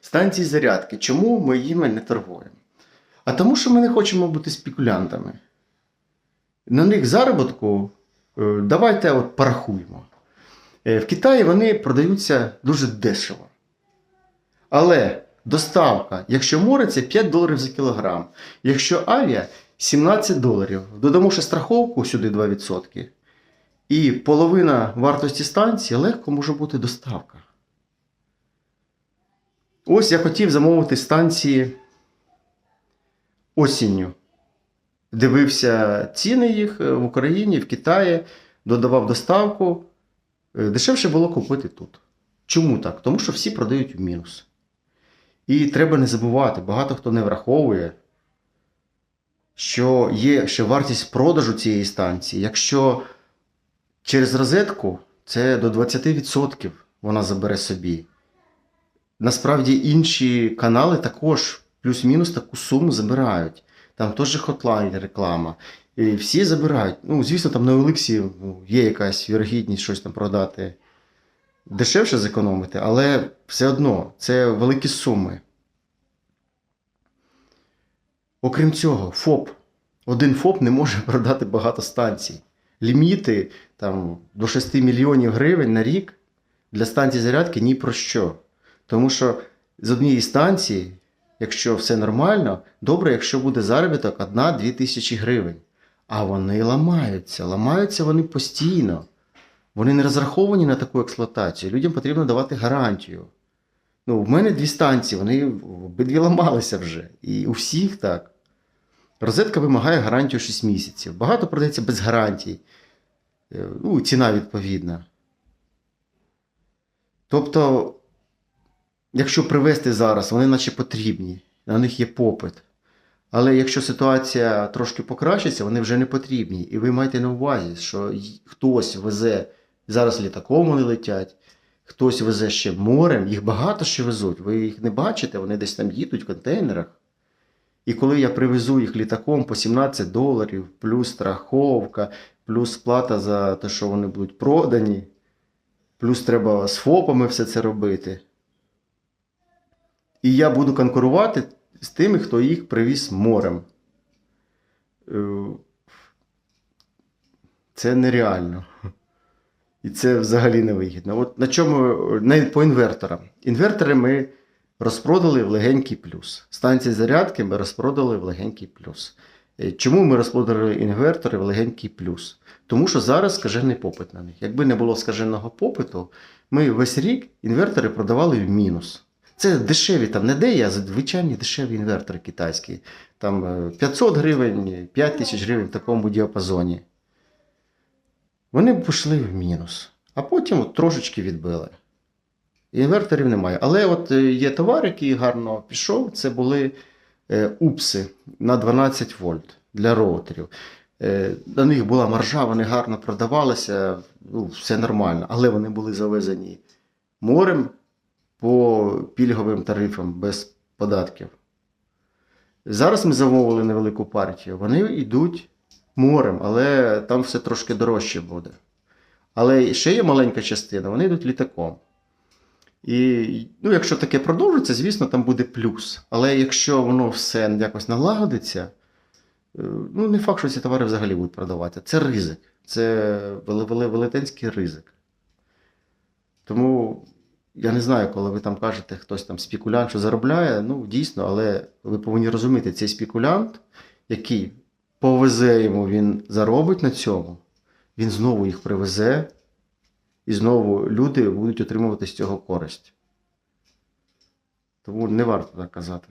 станції зарядки. Чому ми їми не торгуємо? А тому, що ми не хочемо бути спекулянтами. На них заробітку е, давайте от порахуємо. Е, В Китаї вони продаються дуже дешево. Але доставка, якщо море, це 5 доларів за кілограм. Якщо авіа 17 доларів. Додамо ще страховку сюди 2%. І половина вартості станції легко може бути доставка. Ось я хотів замовити станції осінню. Дивився ціни їх е, в Україні, в Китаї, додавав доставку. Е, Дешевше було купити тут. Чому так? Тому що всі продають в мінус. І треба не забувати, багато хто не враховує, що є ще вартість продажу цієї станції. Якщо через розетку це до 20% вона забере собі. Насправді інші канали також плюс-мінус таку суму забирають. Там теж хотлайн реклама. І всі забирають. Ну, звісно, там на Олексі ну, є якась вірогідність щось там продати дешевше зекономити, але все одно це великі суми. Окрім цього, ФОП. Один ФОП не може продати багато станцій. Ліміти там, до 6 мільйонів гривень на рік для станцій зарядки ні про що. Тому що з однієї станції, якщо все нормально, добре, якщо буде заробіток 1-2 тисячі гривень. А вони ламаються, ламаються вони постійно. Вони не розраховані на таку експлуатацію. Людям потрібно давати гарантію. Ну, в мене дві станції, вони обидві ламалися вже. І у всіх так. Розетка вимагає гарантію 6 місяців. Багато продається без гарантій. Е, Ну, ціна відповідна. Тобто, якщо привезти зараз, вони наче потрібні, на них є попит. Але якщо ситуація трошки покращиться, вони вже не потрібні. І ви маєте на увазі, що хтось везе, зараз літаком вони летять, хтось везе ще морем, їх багато ще везуть. Ви їх не бачите, вони десь там їдуть в контейнерах. І коли я привезу їх літаком по 17 доларів, плюс страховка, плюс плата за те, що вони будуть продані, плюс треба з ФОПами все це робити. І я буду конкурувати з тими, хто їх привіз морем. Е, Це нереально. І це взагалі не вигідно. От на чому не по інверторам. Інвертори ми розпродали в легенький плюс. Станції зарядки ми розпродали в легенький плюс. Е, Чому ми розпродали інвертори в легенький плюс? Тому що зараз скажений попит на них. Якби не було скаженого попиту, ми весь рік інвертори продавали в мінус. Це дешеві, там не де я, звичайні дешеві інвертори китайські. Там е, 500 гривень, 5 тисяч гривень в такому діапазоні. Вони пішли в мінус, а потім от трошечки відбили. Інверторів немає. Але от е, є товар, який гарно пішов. Це були е, упси на 12 вольт для роутерів. Е, на них була маржа, вони гарно продавалися, ну, все нормально, але вони були завезені морем по пільговим тарифам без податків. Зараз ми замовили невелику партію. Вони йдуть морем, але там все трошки дорожче буде. Але ще є маленька частина, вони йдуть літаком. І ну, якщо таке продовжиться, звісно, там буде плюс. Але якщо воно все якось налагодиться, е, ну не факт, що ці товари взагалі будуть продаватися. Це ризик. Це велетенський ризик. Тому я не знаю, коли ви там кажете, хтось там спекулянт, що заробляє, ну дійсно, але ви повинні розуміти, цей спекулянт, який повезе йому, він заробить на цьому, він знову їх привезе, і знову люди будуть отримувати з цього користь. Тому не варто так казати.